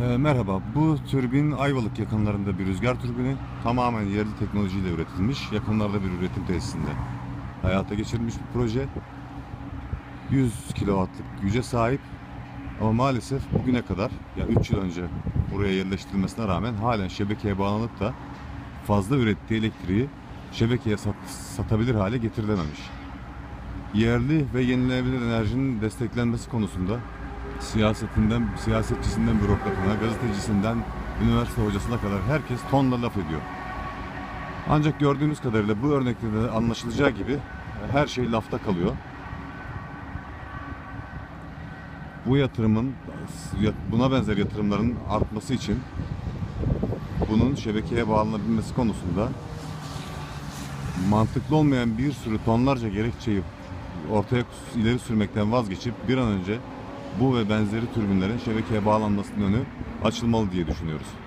Ee, merhaba, bu türbin Ayvalık yakınlarında bir rüzgar türbini. Tamamen yerli teknolojiyle üretilmiş, yakınlarda bir üretim tesisinde hayata geçirilmiş bir proje. 100 kW'lık güce sahip ama maalesef bugüne kadar, yani 3 yıl önce buraya yerleştirilmesine rağmen halen şebekeye bağlanıp da fazla ürettiği elektriği şebekeye sat- satabilir hale getirilememiş. Yerli ve yenilenebilir enerjinin desteklenmesi konusunda siyasetinden, siyasetçisinden bürokratına, gazetecisinden üniversite hocasına kadar herkes tonla laf ediyor. Ancak gördüğünüz kadarıyla bu örnekte de anlaşılacağı gibi her şey lafta kalıyor. Bu yatırımın, buna benzer yatırımların artması için bunun şebekeye bağlanabilmesi konusunda mantıklı olmayan bir sürü tonlarca gerekçeyi ortaya ileri sürmekten vazgeçip bir an önce bu ve benzeri türbinlerin şebekeye bağlanmasının önü açılmalı diye düşünüyoruz.